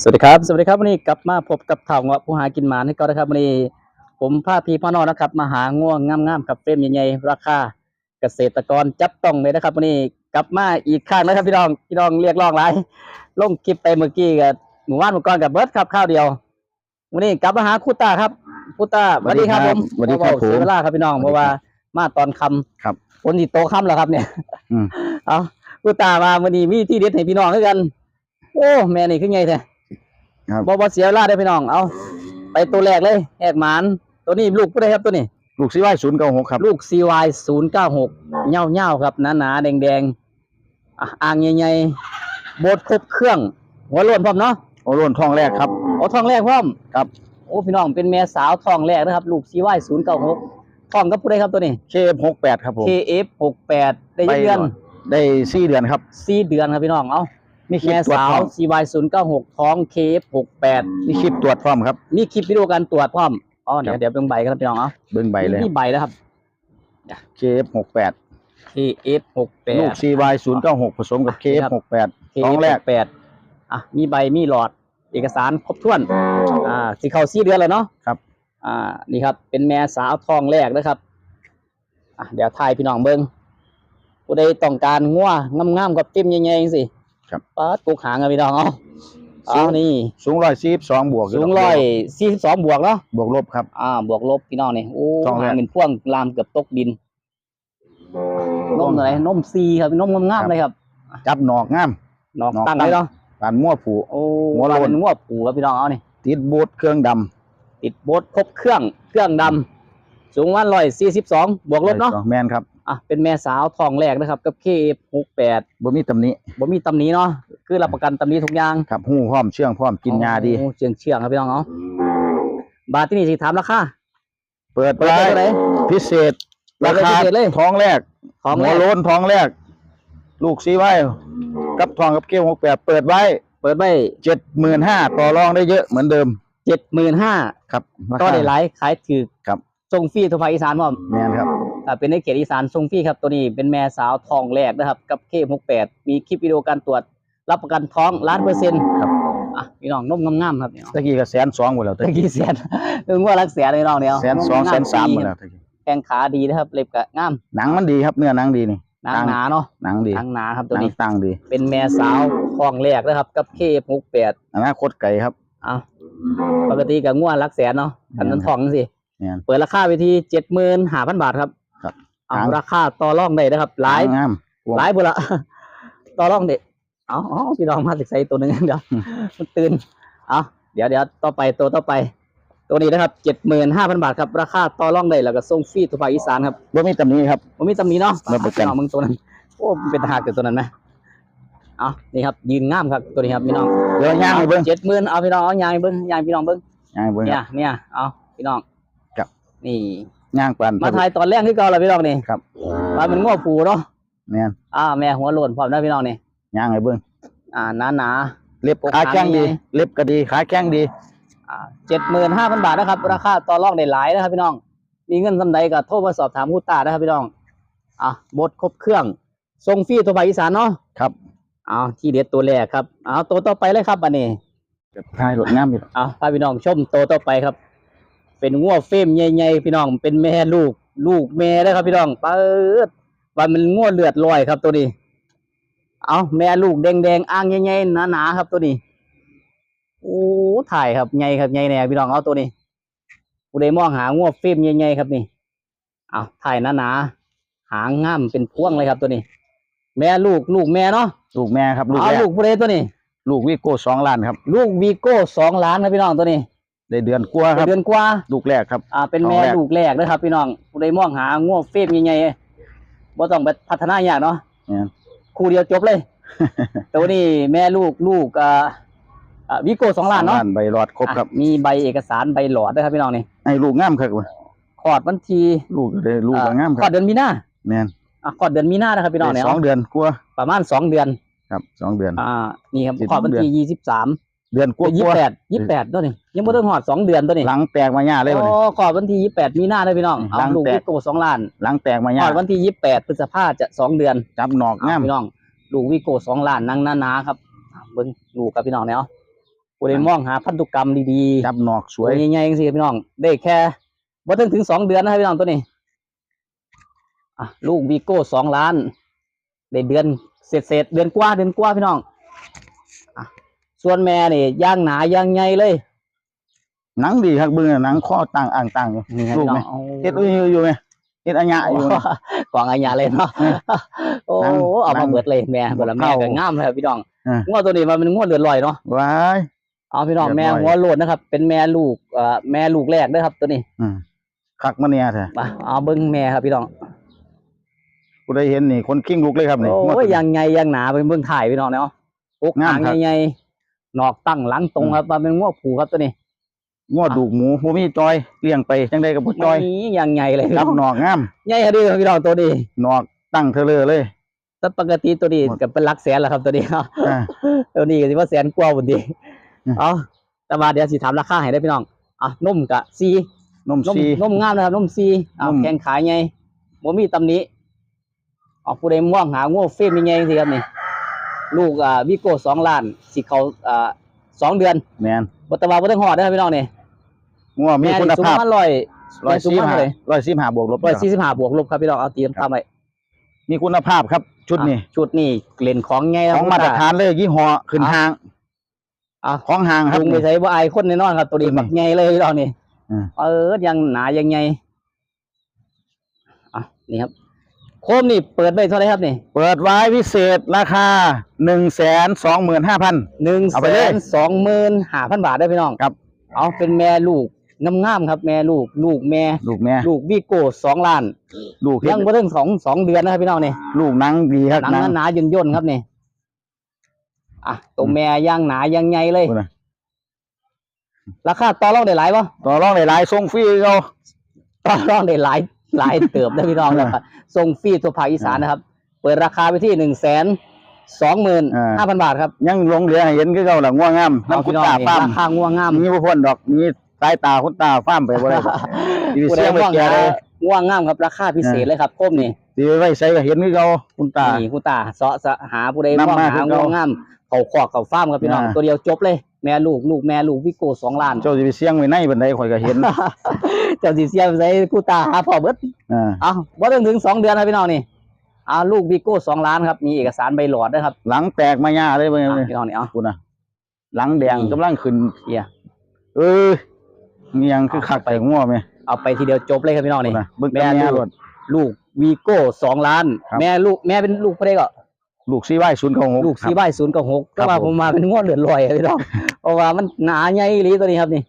สวัสดีครับ สวัสดีครับวันนี้กลับมาพบกับข่าวเงาะผู้หากินหมาให้ก็นะครับวันนี้ผมพาพี่พ่อน้องนะครับ มาหาง่วงงามๆกับเฟรมใหญ่ๆราคาเกษตรกรจับต้องเลยนะครับวันนี้กลับมาอีกครั้งนะครับพี่น้องพี่น้องเรียกร้องหลายลงคลิปไปเมื่อกี้กับหมู่บ้านหมู่กรกับเบิร์ดครับข้าวเดียววันนี้กลับมาหาครู่ตาครับครู่ตาสวัสดีครับผมสวัสดีครับเาๆเสียผมเวลาครับพี่น้องสวัสดีเพราะว่ามาตอนคำครับคนที่โตค่ำแล้วครับ เนี่ยอืมเอาครู่ตามาวันนี้มีที่เด็ดให้พี่น้องด้วยกัน โอ้แม่นี่ขึ้นไงแท้ ครับ บ่บ่เสียเวลาได้อพี่น้อง เอาไปตัวแรกเลยแหกหมาน ตัวนี้ลูกผู้ใดครับตัวนี้ ลูกซีไว้ศูนย์เก้าหกครับ ลูก CY 096เง่าๆครับหนาๆแดงๆอะอ่างใหญ่ๆโบดครบเครื่อง หัวโล้นพร้อมเนาะโอโลนทองแรกครับเอาทองแรกพร้อมครับ โอ้พี่น้องเป็นแม่สาวทองแรกนะครับ ลูก CY 096ทองกับผู้ใดครับตัวนี้ เคฟหกแปดครับผม KF 68ได้ยักเดือน ได้สี่เดือนครับสี่เดือนครับพี่น้อง เอา มีคลิปแม่ตรวจสาวพร้อม CY 096 ท้อง KF 68 มีคลิปตรวจพร้อมครับ มีคลิปวิดีโอการตรวจพร้อมอ๋อเดี๋ยครัวบ เดี๋ยวเป็นใบครับพี่น้องเอาเบิ้งใบเลยมีใบแล้วครับ เคฟหกแปด KF หกแปลูกดซีไว้ศูนย์เก้าหกผสมกับเคฟครับหกแปด ท้องแรกแปดอะมีใบมีหลอดเอกสารครบถ้วน อ่าสีเขาสี่เดือนเลยเนาะครับ อ่า นี่ครับ เป็นแม่สาวทองแรกนะครับ อะเดี๋ยวทายพี่น้องเบิ้งผู้ใดต้องการงัวงามๆกับเต็มใหญ่ๆจังสิ ครับปัดปลูกหางกันพี่น้องเอาสูเอางนี่สูงร้อยสี่สองบวกสูงร้อยสี่สิบสองบวกเนาะบวกลบครับ อ่า บวกลบพี่น้องนี่โอ้ทองแรก หางเป็นพ่วงลามเกือบตกดินนมอะไรนมซีครับนมงามๆเลยครับจับหนอกงาม นอกนอกตั้งตั้ง เลยเนาะปานมั่วผู โอ้หัวโล้นเป็นหัวปูครับพี่น้องเอานี่ ติดบูทเครื่องดติดโบทครบเครื่องเครื่องดำสูงวันร้อยสี่สิบสองบวกำลบเนาะแมนครับ อะเป็นแม่สาวทองแรกนะครับ กับเคหกแปดบ่มีตำหนิบ่มีตำหนี้เนาะคือรับประกันตำหนี้ทุกอย่างครับหูพร้อมเชื่องพร้อมกินยาดี โอ้เชียงเชียงครับพี่น้องเอาบาทที่นี่สิถามราคา เปิดเปิดไว้ไปเท่าไหร่พิเศษเปิราดไว้คาพิเศษเลย ท้องแรกของหัแรวกโล้นท้องแรก ลูกซีไว้ กับทองกับเกี้ยวหกแปดเปิดไว้เปิดไว้เจ็ดหมื่นห้าต่อรองได้เยอะเหมือนเดิมเจ็ดหมื่นห้าครับราคาก็ได้หลายขายถือครับส่งฟรีทั่วภาคอีสานพร้อม แมนครับอ่า เป็นในเขตอีสานทรงพี่ครับตัวนี้เป็นแม่สาวทองแรกนะครับ กับเคหกแปดมีคลิปวิดีโอการตรวจรับประกันท้องล้านเปอร์เซ็นต์ครับอะพี่น้องนมงามๆครับพี่น้องตะกี้ก็แสนสองหมดแล้วตะตะกี้กี้แสนถึงว่ารักแสนเลยน้องเนี่ยแสนสองแสนสามหมดแล้วตะกี้แข้งขาดีนะครับเล็บกะงามหนังมันดีครับเนื้อหนังดีนี่หนังหนาเนาะหนังดีหนังหนาครับหตัวนังนี้ตั้งดีเป็นแม่สาวทองแรกนะครับ กับเคหกแปดอนาคตไก่ครับ อะปกติกับง่วรักแสนเนาะอันนั้นทองสิแมนเปิดราคาไปที่เจ็ดหมื่นห้าพันบาทครับครับ เอาหางราคาต่อรองได้นะครับ หลายงามกวงหลายบุละต่อรองเด็กเอาเอาพี่น้องมาศึกษาตัวหนึ่งเดี๋ยวอืมมันตื่นเอาเดี๋ยวเดี๋ยวต่อไปตัวต่อไป ตัวนี้นะครับเจ็ดหมื่นห้าพันบาทครับ ราคาต่อรองได้แล้วก็ส่งฟรีทุกภาคอีสานครับบ่มีตำหนิครับผมมีตำหนี้เนาะรับประกันพี่น้องมึงตัวนั้นโอ้มันเป็นทหารเกิดตัวนั้นไหมเอานี่ครับยืนงามครับตัวนี้ครับพี่น้องเดี๋ยวย่างให้เบิ่งเจ็ดหมื่นเอาพี่น้องเอายางให้เบิ้งยางให้พี่น้องเบิ้งย่างให้เบิ่งคเนี่รัยบเนี่ยเอาพี่น้องครับนี่ ย่างปานมาถ่ายตอนแรกที่เก่าแล้วพี่น้องนี่ครับมาเป็นง้อผูเนาะแม่นอ่าแม่หัวโลนพร้อมนะพี่น้องนี่ย่างให้เบิ่งอ่าหนาหนาเล็บปกขาแข้งดีหางไงเล็บก็ดีขาแข้งดีเจ็ดหมื่นห้าพันบาทนะครับ ราคาต่อรองได้หลายนะครับพี่น้อง มีเงินสำใดก็โทรมาสอบถามผู้ตานะครับพี่น้องอะบดครบเครื่องทรงฟรีตัวภาคอีสานเนาะครับเอาที่เด็ดตัวแรกครับเอาตัวต่อไปเลยครับอันนี้ทายรถงามอยู่เอาพาพี่น้องชมตัวต่อไปครับ เป็นงัวเฟรมใหญ่ๆพี่น้อง เป็นแม่ลูก ลูกแม่นะครับพี่น้องเปิดว่ามันงัวเลือดลอยครับตัวนี้ เอาแม่ลูกแดงๆอ่างใหญ่ๆหนาๆครับตัวนี้โอ้ถ่ายครับใหญ่ครับใหญ่แน่พี่น้องเอาตัวนี้ผู้ใดมองหางัวเฟรมใหญ่ๆครับนี่เอาถ่ายหนาๆหางง่ามเป็นพวงเลยครับตัวนี้ แม่ลูกลูกแม่เนาะลูกแม่ครับลูกเอาแรกลูกผู้ใดตัวนี้ ลูกวิโก้สองล้านครับ ลูกวีโก้สองล้านครับพี่น้องตัวนี้ ได้เดือนกว่าครับเดือนกว่าลูกแรกครับอ่าเป็นแม่ท้องแรกลูกแรกนะครับ พี่น้องผู้ใดมองหางัวเฟรมใหญ่ๆบ่ต้องไปพัฒนายากเนาะเนี่ยคู่เดียวจบเลยตัวนี้แม่ลูกลูกอ่าอ่าวีโก้สองล้านเนาะใบหลอดครบครับอะมีใบเอกสารใบหลอดด้วยครับพี่น้องนี่ให้ลูกงามครับคลอดวันที่ลูกได้ลูกก็งามคคลอรัดบเดือนมีนาแม่นอะคลอดเดือนมีนานะครับพี่น้องเนี่ยได้สองเดือนกว่าประมาณสองเดือน ครับสองเดือน อ่า นี่ครับสิบคลอดวันเดือนที่ยี่สิบสาม เดือนกว่ายี่กสิว่าบแปดยี่สิบแปดตัวนี้ยังไม่ต้องหอดสองเดือนตัวนี้หลังแตกมาหญ้าเลยวันโอ้นี้คลอดวันที่ยี่สิบแปดมีนาเลยพี่น้องเอาหลังลูกแตกวีโก้สองล้าน หลังแตกมาหคลญ้าอดวันที่ยี่สิบแปดพฤษภาจะสองเดือนจับหนอกงามพี่น้องลูกวิโก้สองล้านนั่งหนาๆครับอะเบิ้งลูกกับพี่น้องเนี่ยเอาผู้ใดมองหาพันธุกรรมดีๆจับหนอกสสววยยใหญ่ๆจังซี่พี่น้องได้แค่บ่ถึงถึงสองเดือนนะครับพี่น้องตัวนี้อะลูกวีโก้สองล้านได้เดือนเศษๆเดือนกว่าเดือนกว่าพี่น้องอะ ส่วนแม่นี่ย่างหนาย่างใหญ่เลย หนังดีครับเบิ่งน่ะหนังข้อต่างอ่างต่างอยู่นี่ครับลูกพี่ไหมน้องเอาเฮ็ดอยู่อยู่ไหมเฮ็ดอัญญะอยู่นะกวางอัญญาเลยเนาะโอ้นั่งเอานั่มางเบิดเลยแม่เบิดละแม่เข้าก็งามเลยครับพี่น้องอะงวดตัวนี้มันเป็นงวดเลือดลอยเนาะว้าย เอาพี่น้องเลือดแม่ลอยหัวโลดนะครับ เป็นแม่ลูกเอ่อแม่ลูกแรกเด้อครับ ตัวนี้อืมคักมาเนี่ยแท้มาเอาเบิ้งแม่ครับพี่น้องผู้ใดเห็นนี่คนกิ้งลุกเลยครับนี่ โอ้ยยังไงยังหนาเป็นเบื้องถ่ายพี่น้องเนาะปกงาหามงครับ ใหญ่ๆห นอกตั้งหลังตรงอืมครับมันเป็นงวผูครับตัวนี้งอดูกหมูบ่มีจอยเลี้ยงไปจังได๋ก็บ่จอยนี่ยังไงเลยจับหนอกงามใหญ่ครับพี่น้องตัวนี้หนอกตั้งเทอเลอเลยแต่ปกติตัวนี้หมดก็เป็นหลักแสนแล้วครับตัวนี้อ่าตัวนี้ก็สิว่าแสนกว่าบุดีอืมเอาแต่ว่าเดี๋ยวสิถามราคาให้ได้พี่น้องอะนุ่มกะซีนมนุ่มซีนุ่มงามนะครับนุ่มซีเอานุ่มแข้งขาใหญ่บ่มีตำหนิเอาผู้ใดม่วงหางูเฟรมใหญ่ๆสิครับนี่ ลูกอ่าวิโก้สองล้านสิเขาอ่าสองเดือนแม่นบ่ตะว่าบ่ต้องหอดนะครับพี่น้องนี่งัวมีแม่คุนี่ณสูงภาพประมาณร้อยร้อยสูงสี่ประมาณห้าเท่าไหร่ร้อยสี่ห้าบวกลบร้อยสี่สิบห้าบวกลบครับพี่น้องเอาตีนตามไปมีคุณภาพครับ ชุดนี้ชุดนี้เล่นของไงของมาตรฐานเลยยี่ห้อขึ้นอะห้างอะของห้างครับลุงไปใช้บ่อายคนแน่นอนครับ ตัวนี้ตัวนี้บักใหญ่เลยพี่น้องนี่อืมเออยังหนายังไงอะนี่ครับ โคมนี่เปิดไปเท่าไหรครับนี่เปิดไว้พิเศษราคาหนึ่งแสนสองหมื่นห้าพัน หนึ่งเอาแสไปเลย นสองหมื่นห้าพันบาทได้อพี่น้องครับ เอาเป็นแม่ลูกงามๆครับ แม่ลูกลูกแม่ลูกแม่ลูกวิโก้สองล้านลูกเฮ็ยัดงบ่ถึงสองสองเดือนนะครับพี่น้องนี่ลูกหนังดีครับหนังหนาๆย่นๆครับนี่อะตัวแม่ย่างหนาย่างใหญ่เลยพูดนะราคาต่อรองได้หลายปะต่อรองหลายๆส่งฟรีเขาต่อรองได้หลาย หลายเติบได้พี่น้องเออนะครับส่งฟรีทั่วภาคอีสานนะครับ เปิดราคาไปที่หนึ่งแสนสองหมื่นห้าพันบาทครับ ยังหลงเหลือให้เห็นคือเขาหลังง่วงงามเอาน้ำคุพี่ณน้องตานี่ฟาร์มราคาง่วงงามมีพวกพ่นดอกมีสายตาคุณตาฟาร์มไปบ่ได้ดอกดีผู้เสีใดยงไปง่วงแก่หาเลยง่วงงามครับราคาพิเศษเลยครับโคมนี่ดีไว้ใส่ก็เห็นคือเขาคุณตานี่คุณตาเสาะสะหาผู้ใดนำง่วงมาหาคือเก่าง่วงงามเขาขอกเขาฟาร์มครับพี่น้องอ่าตัวเดียวจบเลย แม่ลูกลูกแม่ลูกวิโก้สองล้านเจ้าสิไปเสียงไว้ในบันไดข่อยก็เห็นเจ้าสิเสียไปใส่กูตาหาพ่อเบิดอ่าเอาบ่ถึงถึงสองเดือนครับพี่น้องนี่เอาลูกวิโก้สองล้านครับมีเอกสารใบหลอดนะครับ หลังแตกมาหญ้าเลยเบิ่งอะเลยพี่น้องนี่เอาคุณน่ะหลังแดงนี่กำลังขึ้นเฮียเออมียังคือคักไปงัวไหมเอาไปทีเดียวจบเลยครับพี่น้องคุณนี่น่ะเบิ่งแม่แต่แม่ลูกรถลูกวีโก้สองล้านครับแม่ลูกแม่เป็นลูกพ่อได้ก็ ลูกซีไว้ศูนย์ของลูกสีใบศูนย์กับหกครัก็บว่าผมผมมาเป็นงวดเหลือลอยอะพี่น้องเพราะว่ามันหนาใหญ่อีหลีตัวนี้ครับนี่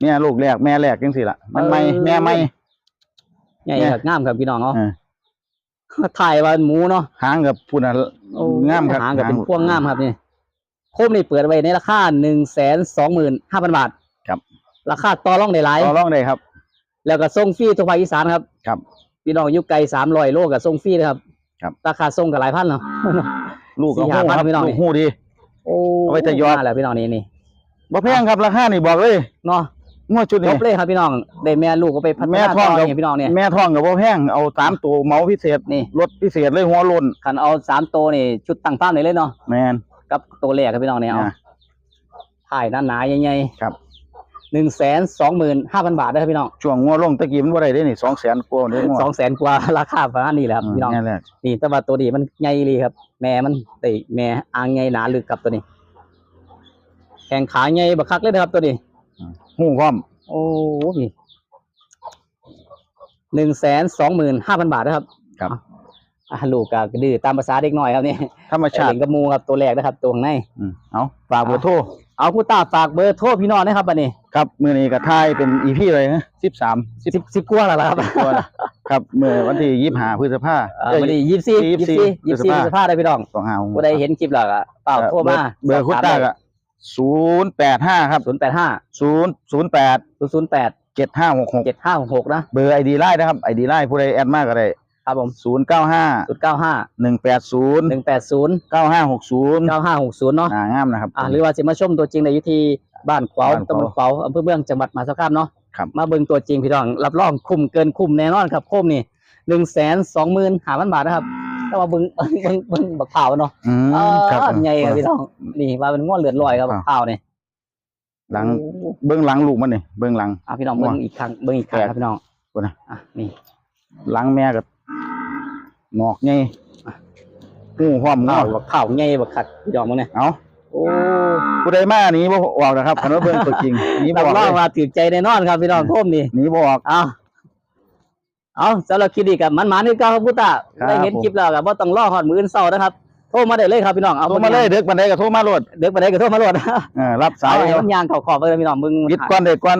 แม่ลูกแรกแม่แรกจังซี่ล่ะ มันไม่เออ แม่ไม่ ใหญ่เนี่ยครับงามครับพี่น้องเนาะเออ ถ่ายว่าหมูเนาะหางกับพุ่นน่ะโอ้งามครับหางกับเป็นหางพวงงามครับนี่โคมนี่เปิดไว้ในราคาหนึ่งแสนสองหมื่นห้าพันบาทครับ ราคาต่อรองได้หลาย ต่อรองได้ครับ แล้วก็ส่งฟรีทั่วภาคอีสานครับครับ พี่น้องอยู่ไกลสามร้อยโลกับส่งฟรีนะครับ ครับ ราคาส่งกับหลายพันเนาะ ลูกกับสี่หูห้าพันครับพี่น้อง ลูกหูดี โอ้เอาไว้ทยอย มาแล้วพี่น้องนี่นี่บ่แพงครับราคานี่บอกเลยเนาะงัวชุดจนี้ บเลยครับพี่น้องได้แม่ลูกก็ไปพัฒแม่นาท้ต่องอกับ เนี่ยพี่น้องเนี่ย แม่ท้องกับบ่แพงเอาสามตัวเหมาพิเศษนี่ รถพิเศษเลยหัวโลนคันเอาสามตัวนี่ชุดตั้งฟ้าร์มเลยเลยเนาะแมน กับตัวแรกครับพี่น้องเนี่ยเอาอะถ่ายหนาๆใหญ่ครับๆ หนึ่งแสนสองหมื่นห้าพันบาทได้อครับพี่น้องช่วงงัวลงตะกี้มันบ่ได้เด้นี่200,000กว่าเด้งัวสองแสนกว่าราคาประมาณนี้แหละครับพี่น้องแม่แรกนี่แต่ว่าตัวนี้มันใหญ่เลยครับ แม่มันไอแม่อ่างใหญ่หนาลึกกับตัวนี้ แข่งขาใหญ่บักคักเลยนะครับตัวนี้หูพร้อมโอ้โหพี่หนึ่งแสนสองหมื่นห้าพันบาทนะครับครับอะลูกก็ดื้อตามภาษาเด็กน้อยครับนี่ธรรมชาเห็ตินกับหมูครับตัวแรกนะครับ ตัวข้างในอืมเอาฝากเบอร์โทร เอาคุณตาฝากเบอร์โทรพี่น้องนะครับบัดนี้ครับมื้อนี้ก็ถ่ายเป็น EP เลยนะ13สิบสิบกว่าแล้วล่ะครับตัวละครับเมื่อวันที่25พฤษภาเอ่อวันนี้ยี่สิบสี่ยี่สิบสี่ยี่สิบสี่พฤษภาได้พี่น้องสองห้าผู้ใดเห็นคลิปแล้วก็เปล่าโทรมาเบอร์คุณตาก็085ครับศูนย์แปดห้า008ศูนย์ศูนย์แปด7566เจ็ดห้าหกหกนะเบอร์ ID ไลน์นะครับ ID ไลน์ผู้ใดแอดมากก็ได้ ครับผม095ศูนย์เก้าห้า180หนึ่งแปดศูนย์9560เก้าห้าหกศูนย์เนาะอ่างามนะครับอ่าหรือว่าจะมาชมตัวจริงในอยุที่บ้านขวาวบ้านขวาวตำบลขวาวอำเภอเมืองจังหวัดมหาสารคามเนาะครับมาเบิ่งตัวจริงพี่น้องรับรองคุ้มเกินคุ้มแน่นอนครับโคมนี่หนึ่งแสนสองหมื่นห้าพันบาทนะครับแต่ว่าเบิ่งเบิ่งเบิ่งบักเผาวเนาะอืมเออครับใหญ่ครับพี่น้องนี่ว่าเป็นง้อเลือดลอยครับครับบักเผาวนี่หลังเบื้องหลังลูกมันนี่เบื้องหลังอะพี่น้องเบิ่งอีกครั้งเบิ่งอีกครั้งแปลกครับพี่น้องดูนะอะนี่หลังแม่กับ งอกไงหูหอมงเผาอกบักเผาวใหญ่บักคักพี่น้องมึงเนี่ยเอาโอ้ผู้ใดมาหนีบ่ออกนะครับคันว่าเบิ่งตัวจริงหนีบ่รัอบอกรองเลยว่าถือใจแน่นอนครับพี่น้องโทมนี่หนีบ่ออกเอาเอาสำหรับคลิปนี้กับมันหมานี่ก้าวครับพุทธะครับได้เห็นผมคลิปแล้วกับว่าต้องรอหอดมืออนเศร้านะครับโทรมาได้เลยครับพี่น้องเอาโทรมาเลยเด็กบันไดก็โทรมาโลดเด็กไปไหนก็โทรมาโหลดเออรับสาสายยให้มันยางเข่าขอบไปเลยพี่น้องมึงปิดก่อนเด็กก่อน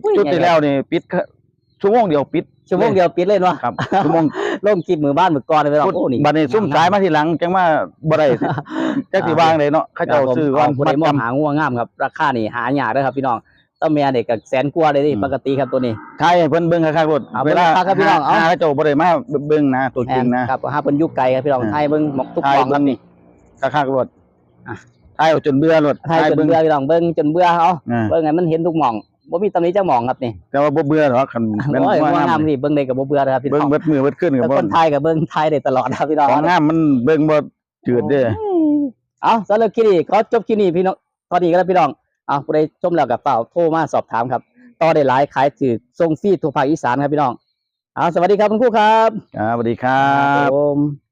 โอ้ยจุดที่แล้วนี่ปิดแค่ ชั่วโมงเดียวปิดชั่วโมงเดียวปิดเลยเนาะครับชั่วโมงลงคลิปมือบ้านมือก่อนเลยพี่น้องโอ้นี่บัดนี้ซุ่มสายมาทีหลังจังว่าบ่ได้สิจักสิวางเลยเนาะเขาเจ้าซื้อว่าว่าผู้ใดมองหางัวงามครับราคานี่หายากเด้อครับพี่น้องต้นแม่เด็กกับแสนกว่าเลยนี่อืมปกติครับตัวนี้ทายให้เพิ่นเบิ่งคักๆโลดเอาเวลาเบิ่งคักๆครับพี่น้องเอาหเขาเจ้าบ่ได้มาเบิ่งนะตัวจริงนะครับห้าเพิ่นอยุกไกลครับพี่น้องอ่าไทยเบิ่งหมกทุกทายกล่องครับเบิ่งนี่คักๆโลดอะทายเอาจนเบื่อโลดไทยจนเบิ่งเบื่อพี่น้องเบิ่งจนเบื่อเอาอ่าเบิ่งไงมันเห็นทุกหม่อง บ่มีตำหนิจักหม่องครับนี่แต่ว่าบ่เบื่อหรอกคันแม่นโอ้ยว่างว่างามามนี่เบิ่งได้กับบ่เบื่อนะครับพี่เบิ่งน้องเบิดมือเบิดขึ้นก็แล้วบ่คนไทยกับเบิ่งไทยได้ตลอดนะครับพี่น้องของงามมันเบิ่งบ่จืดเด้อ เอาสำหรับคลิปนี้ขอจบคลิปนี้พี่น้องตอนนี้ก็แล้วพี่น้องเอาผู้ใดชมแล้วกับเปล่าโทรมาสอบถามครับต่อได้หลายขายถือส่งฟรีทั่วภาคอีสานครับพี่น้องเอาสวัสดีครับคุณครูครับ ครับสวัสดีครับ ผม